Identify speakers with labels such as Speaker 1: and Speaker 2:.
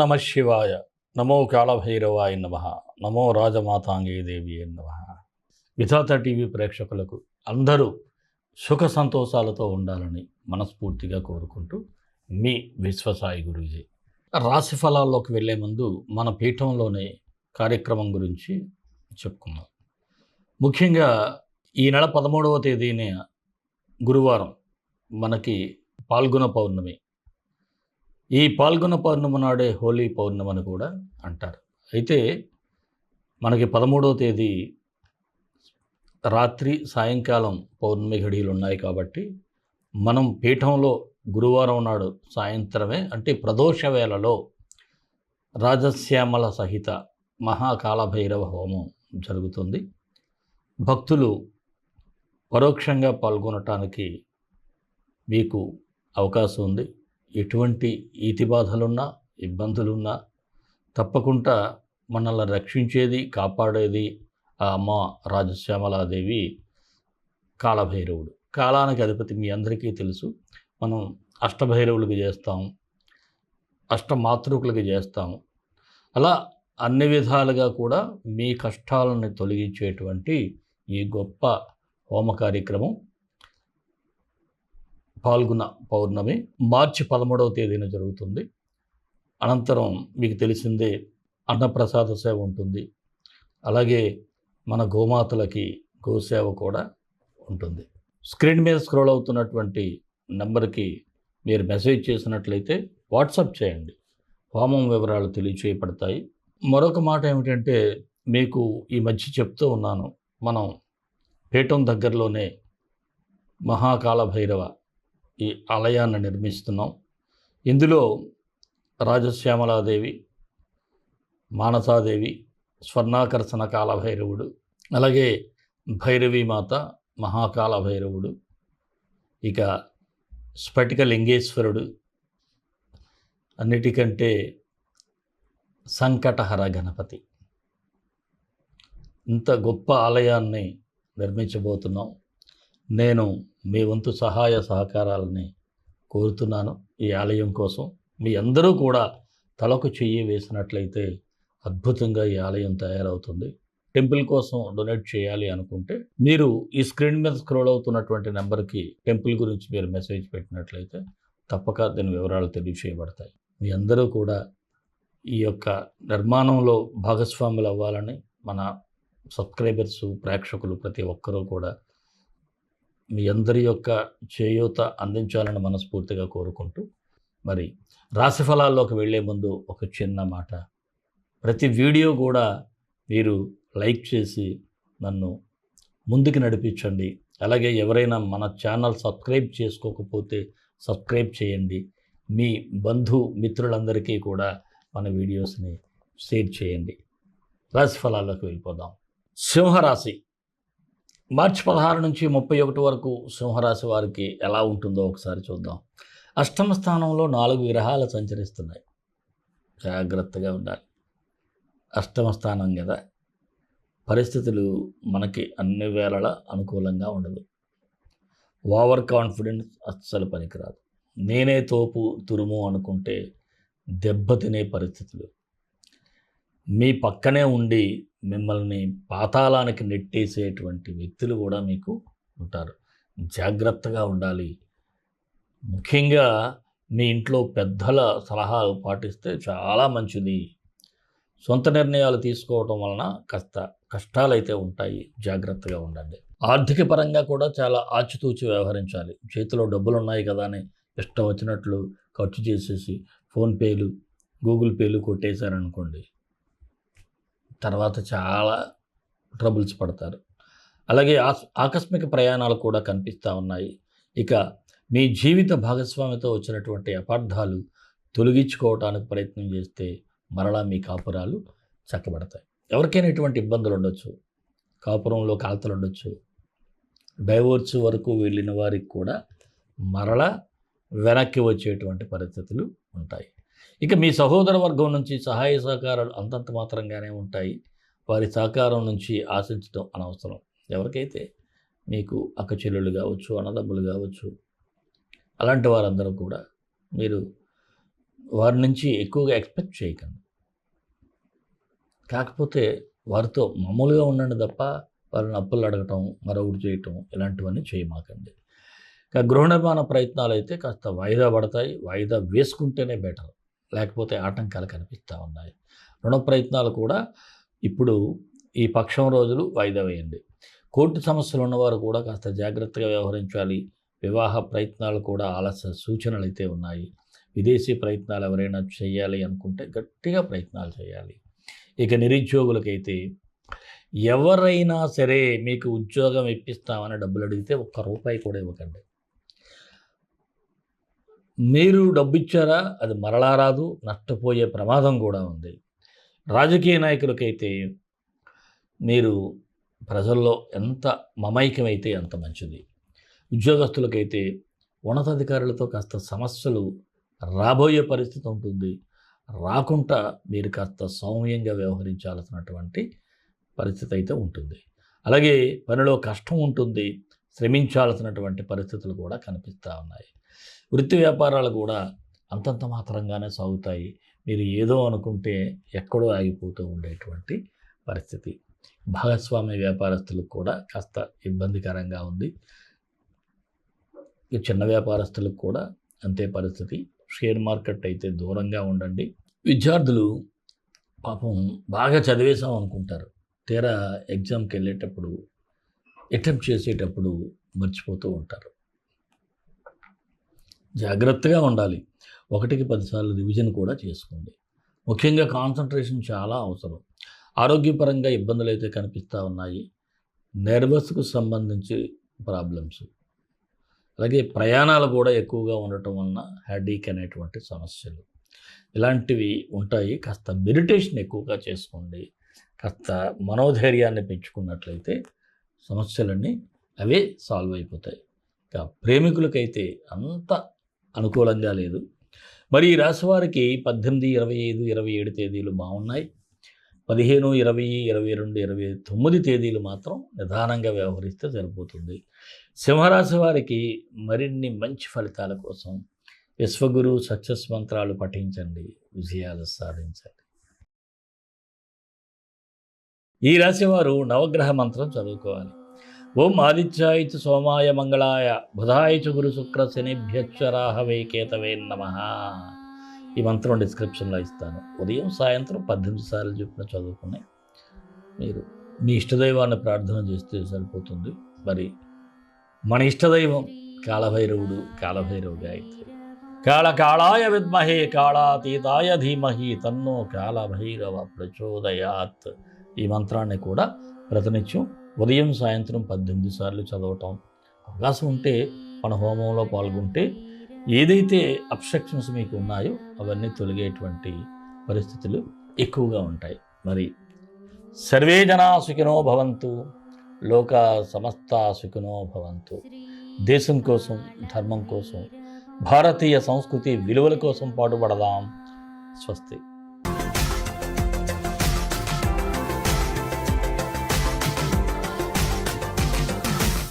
Speaker 1: నమ శివాయ. నమో కాళభైరవాయ నమ. నమో రాజమాతాంగే దేవి నమ. విధాత టీవీ ప్రేక్షకులకు అందరూ సుఖ సంతోషాలతో ఉండాలని మనస్ఫూర్తిగా కోరుకుంటూ మీ విశ్వసాయి గురూజీ. రాశి ఫలాల్లోకి వెళ్ళే ముందు మన పీఠంలోనే కార్యక్రమం గురించి చెప్పుకుందాం. ముఖ్యంగా ఈ నెల పదమూడవ తేదీన గురువారం మనకి పాల్గొన పౌర్ణమి. ఈ పాల్గొన పౌర్ణమి నాడే హోలీ పౌర్ణమి అని కూడా అంటారు. అయితే మనకి పదమూడవ తేదీ రాత్రి సాయంకాలం పౌర్ణమి ఘడియలు ఉన్నాయి కాబట్టి మనం పీఠంలో గురువారం నాడు సాయంత్రమే అంటే ప్రదోష వేళలో రాజశ్యామల సహిత మహాకాలభైరవ హోమం జరుగుతుంది. భక్తులు పరోక్షంగా పాల్గొనటానికి మీకు అవకాశం ఉంది. ఎటువంటి ఈతి బాధలున్నా ఇబ్బందులున్నా తప్పకుండా మనల్ని రక్షించేది కాపాడేది ఆ అమ్మ రాజశ్యామలాదేవి కాలభైరవుడు. కాలానికి అధిపతి మీ అందరికీ తెలుసు. మనం అష్టభైరవులకి చేస్తాం అష్టమాతృకులకి చేస్తాము అలా అన్ని విధాలుగా కూడా మీ కష్టాలను తొలగించేటువంటి ఈ గొప్ప హోమ కార్యక్రమం పాల్గొన పౌర్ణమి మార్చి పదమూడవ తేదీన జరుగుతుంది. అనంతరం మీకు తెలిసిందే అన్నప్రసాద సేవ ఉంటుంది. అలాగే మన గోమాతలకి గోసేవ కూడా ఉంటుంది. స్క్రీన్ మీద స్క్రోల్ అవుతున్నటువంటి నెంబర్కి మీరు మెసేజ్ చేసినట్లయితే వాట్సాప్ చేయండి. హోమం వివరాలు తెలియచేయబడతాయి. మరొక మాట ఏమిటంటే మీకు ఈ మధ్య చెప్తూ ఉన్నాను. మనం పీఠం దగ్గరలోనే మహాకాల భైరవ ఈ ఆలయాన్ని నిర్మిస్తున్నాం. ఇందులో రాజశ్యామలాదేవి మానసాదేవి స్వర్ణాకర్షణ కాలభైరవుడు అలాగే భైరవీమాత మహాకాల భైరవుడు ఇక స్ఫటిక లింగేశ్వరుడు అన్నిటికంటే సంకటహర గణపతి. ఇంత గొప్ప ఆలయాన్ని నిర్మించబోతున్నాం. నేను మీ వంతు సహాయ సహకారాలని కోరుతున్నాను ఈ ఆలయం కోసం. మీ అందరూ కూడా తలకు చెయ్యి వేసినట్లయితే అద్భుతంగా ఈ ఆలయం తయారవుతుంది. టెంపుల్ కోసం డొనేట్ చేయాలి అనుకుంటే మీరు ఈ స్క్రీన్ మీద స్క్రోల్ అవుతున్నటువంటి నెంబర్కి టెంపుల్ గురించి మీరు మెసేజ్ పెట్టినట్లయితే తప్పక దీని వివరాలు తెలియచేయబడతాయి. మీ అందరూ కూడా ఈ యొక్క నిర్మాణంలో భాగస్వాములు అవ్వాలని మన సబ్స్క్రైబర్సు ప్రేక్షకులు ప్రతి ఒక్కరూ కూడా మీ అందరి యొక్క చేయూత అందించాలని మనస్ఫూర్తిగా కోరుకుంటూ మరి రాశి ఫలాల్లోకి వెళ్ళే ముందు ఒక చిన్న మాట. ప్రతి వీడియో కూడా మీరు లైక్ చేసి నన్ను ముందుకు నడిపించండి. అలాగే ఎవరైనా మన ఛానల్ సబ్స్క్రైబ్ చేసుకోకపోతే సబ్స్క్రైబ్ చేయండి. మీ బంధు మిత్రులందరికీ కూడా మన వీడియోస్ని షేర్ చేయండి. రాశి ఫలాల్లోకి వెళ్ళిపోదాం. సింహరాశి. మార్చి పదహారు నుంచి ముప్పై ఒకటి వరకు సింహరాశి వారికి ఎలా ఉంటుందో ఒకసారి చూద్దాం. అష్టమ స్థానంలో నాలుగు గ్రహాలు సంచరిస్తున్నాయి. జాగ్రత్తగా ఉండాలి. అష్టమ స్థానం కదా. పరిస్థితులు మనకి అన్ని వేళలా అనుకూలంగా ఉండదు. ఓవర్ కాన్ఫిడెన్స్ అస్సలు పనికిరాదు. నేనే తోపు తురుము అనుకుంటే దెబ్బతినే పరిస్థితులు. మీ పక్కనే ఉండి మిమ్మల్ని పాతాళానికి నెట్టేసేటువంటి వ్యక్తులు కూడా మీకు ఉంటారు. జాగ్రత్తగా ఉండాలి. ముఖ్యంగా మీ ఇంట్లో పెద్దల సలహాలు పాటిస్తే చాలా మంచిది. సొంత నిర్ణయాలు తీసుకోవటం వలన కాస్త కష్టాలైతే ఉంటాయి. జాగ్రత్తగా ఉండండి. ఆర్థిక పరంగా కూడా చాలా ఆచితూచి వ్యవహరించాలి. చేతిలో డబ్బులు ఉన్నాయి కదా అని ఇష్టం వచ్చినట్లు ఖర్చు చేసేసి ఫోన్పేలు గూగుల్ పేలు కొట్టేశారనుకోండి. తర్వాత చాలా ట్రబుల్స్ పడతారు. అలాగే ఆస్ ఆకస్మిక ప్రయాణాలు కూడా కనిపిస్తూ ఉన్నాయి. ఇక మీ జీవిత భాగస్వామితో వచ్చినటువంటి అపార్థాలు తొలగించుకోవటానికి ప్రయత్నం చేస్తే మరలా మీ కాపురాలు చక్కబడతాయి. ఎవరికైనా ఇటువంటి ఇబ్బందులు ఉండొచ్చు. కాపురంలో కాల్తలు ఉండొచ్చు. డైవోర్స్ వరకు వెళ్ళిన వారికి కూడా మరలా వెనక్కి వచ్చేటువంటి పరిస్థితులు ఉంటాయి. ఇక మీ సహోదర వర్గం నుంచి సహాయ సహకారాలు అంతంత మాత్రంగానే ఉంటాయి. వారి సహకారం నుంచి ఆశించడం అనవసరం. ఎవరికైతే మీకు అక్క చెల్లెళ్ళు కావచ్చు అన్నదమ్ములు కావచ్చు అలాంటి వారందరూ కూడా మీరు వారి నుంచి ఎక్కువగా ఎక్స్పెక్ట్ చేయకండి. కాకపోతే వారితో మామూలుగా ఉండండి తప్ప వారిని అప్పులు అడగటం మరొకటి చేయటం ఇలాంటివన్నీ చేయమాకండి. ఇక గృహ నిర్మాణ ప్రయత్నాలు అయితే కాస్త వాయిదా పడతాయి. వాయిదా వేసుకుంటేనే బెటర్. లేకపోతే ఆటంకాలు కనిపిస్తూ ఉన్నాయి. రుణ ప్రయత్నాలు కూడా ఇప్పుడు ఈ పక్షం రోజులు వాయిదా వేయండి కోర్టు సమస్యలు ఉన్నవారు కూడా కాస్త జాగ్రత్తగా వ్యవహరించాలి. వివాహ ప్రయత్నాలు కూడా ఆలస్య సూచనలు అయితే ఉన్నాయి. విదేశీ ప్రయత్నాలు ఎవరైనా చేయాలి అనుకుంటే గట్టిగా ప్రయత్నాలు చేయాలి. ఇక నిరుద్యోగులకైతే ఎవరైనా సరే మీకు ఉద్యోగం ఇప్పిస్తామని డబ్బులు అడిగితే ఒక్క రూపాయి కూడా ఇవ్వకండి. మీరు డబ్బు ఇచ్చారా అది మరలా రాదు. నష్టపోయే ప్రమాదం కూడా ఉంది. రాజకీయ నాయకులకైతే మీరు ప్రజల్లో ఎంత మమైక్యమైతే అంత మంచిది. ఉద్యోగస్తులకైతే ఉన్నతాధికారులతో కాస్త సమస్యలు రాబోయే పరిస్థితి ఉంటుంది. రాకుండా మీరు కాస్త సౌమ్యంగా వ్యవహరించాల్సినటువంటి పరిస్థితి అయితే ఉంటుంది. అలాగే పనిలో కష్టం ఉంటుంది. శ్రమించాల్సినటువంటి పరిస్థితులు కూడా కనిపిస్తూ ఉన్నాయి. వృత్తి వ్యాపారాలు కూడా అంతంత మాత్రంగానే సాగుతాయి. మీరు ఏదో అనుకుంటే ఎక్కడో ఆగిపోతూ ఉండేటువంటి పరిస్థితి. భాగస్వామ్య వ్యాపారస్తులకు కూడా కాస్త ఇబ్బందికరంగా ఉంది. ఈ చిన్న వ్యాపారస్తులకు కూడా అంతే పరిస్థితి. షేర్ మార్కెట్ అయితే దూరంగా ఉండండి. విద్యార్థులు పాపం బాగా చదివేశాం అనుకుంటారు. తీరా ఎగ్జామ్కి వెళ్ళేటప్పుడు అటెంప్ట్ చేసేటప్పుడు మర్చిపోతూ ఉంటారు. జాగ్రత్తగా ఉండాలి. ఒకటికి పదిసార్లు రివిజన్ కూడా చేసుకోండి. ముఖ్యంగా కాన్సన్ట్రేషన్ చాలా అవసరం. ఆరోగ్యపరంగా ఇబ్బందులు అయితే కనిపిస్తూ ఉన్నాయి. నర్వస్కు సంబంధించి ప్రాబ్లమ్స్. అలాగే ప్రయాణాలు కూడా ఎక్కువగా ఉండటం వలన హెడేక్ అనేటువంటి సమస్యలు. ఇలాంటివి ఉంటాయి. కాస్త మెడిటేషన్ ఎక్కువగా చేసుకోండి. కాస్త మనోధైర్యాన్ని పెంచుకున్నట్లయితే సమస్యలన్నీ అవే సాల్వ్ అయిపోతాయి. ఇక ప్రేమికులకైతే అంత అనుకూలంగా లేదు. మరి ఈ రాశివారికి పద్దెనిమిది ఇరవై ఐదు ఇరవై ఏడు తేదీలు బాగున్నాయి. పదిహేను ఇరవై ఇరవై రెండు ఇరవై తొమ్మిది తేదీలు మాత్రం నిదానంగా వ్యవహరిస్తే సరిపోతుంది. సింహరాశి వారికి మరిన్ని మంచి ఫలితాల కోసం విశ్వగురు సక్సెస్ మంత్రాలు పఠించండి. విజయాలు సాధించండి. ఈ రాశివారు నవగ్రహ మంత్రం చదువుకోవాలి. ఓం ఆదిత్యాయ చ సోమాయ మంగళాయ బుధాయ చ గురు శుక్ర శనిభ్యక్షరాహవే కేతవే నమ. ఈ మంత్రం డిస్క్రిప్షన్లో ఇస్తాను. ఉదయం సాయంత్రం పద్దెనిమిది సార్లు చెప్పిన చదువుకుని మీరు మీ ఇష్టదైవాన్ని ప్రార్థన చేస్తే సరిపోతుంది. మరి మన ఇష్టదైవం కాళభైరవుడు కాళభైరవ గాయత్రి. కాళకాళాయ విద్మహే కాళాతీతాయ ధీమహి తన్నో కాళభైరవ ప్రచోదయాత్. ఈ మంత్రాన్ని కూడా ప్రతినిత్యం ఉదయం సాయంత్రం పద్దెనిమిది సార్లు చదవటం అవకాశం ఉంటే మన హోమంలో పాల్గొంటే ఏదైతే అబ్స్ట్రక్షన్స్ మీకు ఉన్నాయో అవన్నీ తొలగేటువంటి పరిస్థితులు ఎక్కువగా ఉంటాయి. మరి సర్వే జనా సుఖినో భవంతు లోక సమస్త సుఖినో భవంతు. దేశం కోసం ధర్మం కోసం భారతీయ సంస్కృతి విలువల కోసం పాటుపడదాం. స్వస్తి.